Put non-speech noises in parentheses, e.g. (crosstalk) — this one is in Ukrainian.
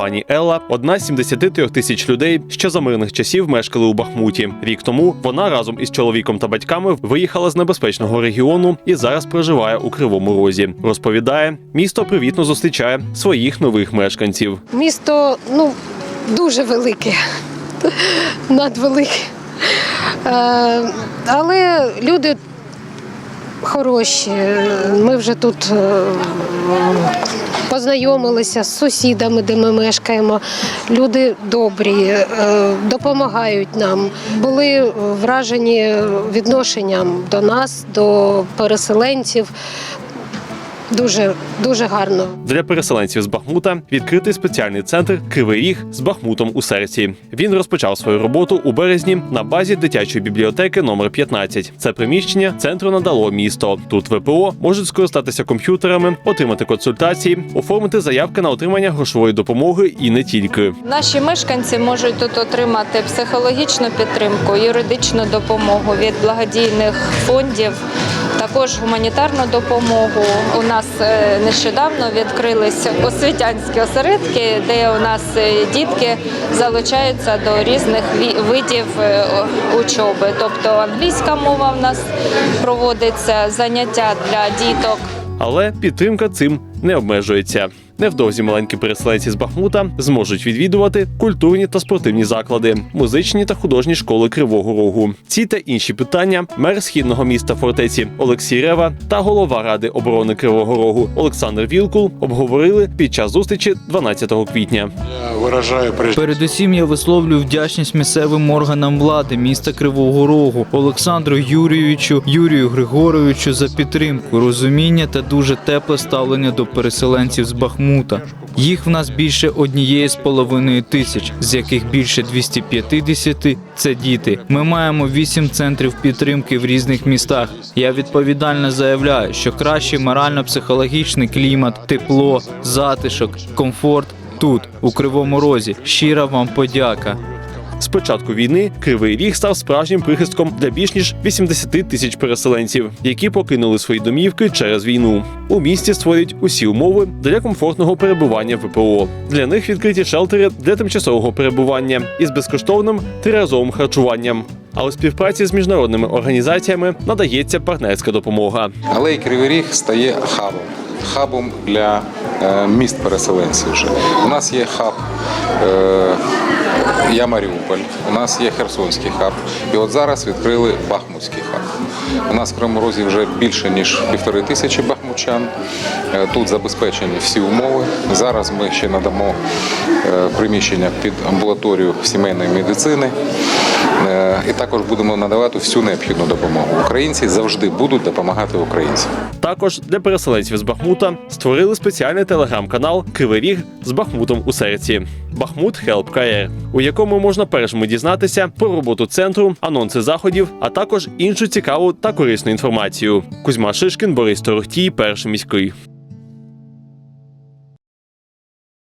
Пані Елла одна з 73 тисяч людей, що за мирних часів мешкали у Бахмуті. Рік тому вона разом із чоловіком та батьками виїхала з небезпечного регіону і зараз проживає у Кривому Розі. Розповідає, місто привітно зустрічає своїх нових мешканців. Місто ну, дуже велике, (laughs) надвелике. Е, але люди хороші. Ми вже тут е, познайомилися з сусідами, де ми мешкаємо. Люди добрі, е, допомагають нам. Були вражені відношенням до нас, до переселенців. Дуже, дуже гарно. Для переселенців з Бахмута відкритий спеціальний центр Кривий Ріг з Бахмутом у серці. Він розпочав свою роботу у березні на базі дитячої бібліотеки номер 15. Це приміщення центру надало місто. Тут ВПО можуть скористатися комп'ютерами, отримати консультації, оформити заявки на отримання грошової допомоги і не тільки. Наші мешканці можуть тут отримати психологічну підтримку, юридичну допомогу від благодійних фондів, також гуманітарну допомогу. У нас е, нещодавно відкрились освітянські осередки, де у нас е, дітки залучаються до різних видів е, учоби. Тобто англійська мова в нас проводиться, заняття для діток. Але підтримка цим не обмежується. Невдовзі маленькі переселенці з Бахмута зможуть відвідувати культурні та спортивні заклади, музичні та художні школи Кривого Рогу. Ці та інші питання мер східного міста фортеці Олексій Рева та голова ради оборони Кривого Рогу Олександр Вілкул обговорили під час зустрічі 12 квітня. Я прежде Передусім я висловлюю вдячність місцевим органам влади міста Кривого Рогу, Олександру Юрійовичу, Юрію Григоровичу за підтримку, розуміння та дуже тепле ставлення до переселенців з Бахмута. Їх в нас більше однієї з половиною тисяч, з яких більше 250 – це діти. Ми маємо вісім центрів підтримки в різних містах. Я відповідально заявляю, що кращий морально-психологічний клімат, тепло, затишок, комфорт тут, у Кривому Розі. Щира вам подяка. З початку війни Кривий Ріг став справжнім прихистком для більш ніж 80 тисяч переселенців, які покинули свої домівки через війну. У місті створюють усі умови для комфортного перебування ВПО. Для них відкриті шелтери для тимчасового перебування із безкоштовним триразовим харчуванням. А у співпраці з міжнародними організаціями надається партнерська допомога. Але і Кривий Ріг стає хабом. Хабом для е, міст переселенців. Вже. У нас є хаб е, Я Маріуполь, у нас є Херсонський хаб. І от зараз відкрили Бахмутський хаб. У нас в Кривому Розі вже більше ніж півтори тисячі бахмутчан. Е, Тут забезпечені всі умови. Зараз ми ще надамо е, приміщення під амбулаторію сімейної медицини. Е, І також будемо надавати всю необхідну допомогу. Українці завжди будуть допомагати українцям. Також для переселенців з Бахмута створили спеціальний телеграм-канал Кривий Ріг з Бахмутом у серці Бахмут Хелп у якому можна першими дізнатися про роботу центру, анонси заходів, а також іншу цікаву та корисну інформацію. Кузьма Шишкін, Борис Торохтій, перший міський.